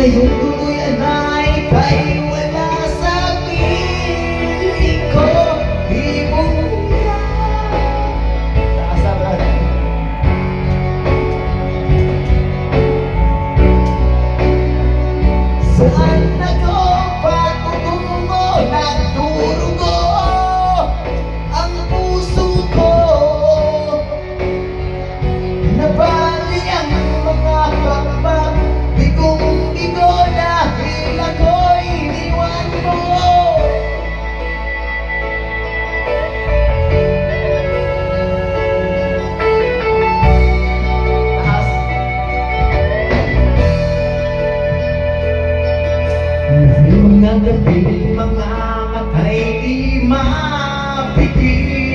Ngayong tuluyan ay paiwala sa piling ko. Ibula Taas na brother. Saan na ko Ngagapin mga matay di mapigil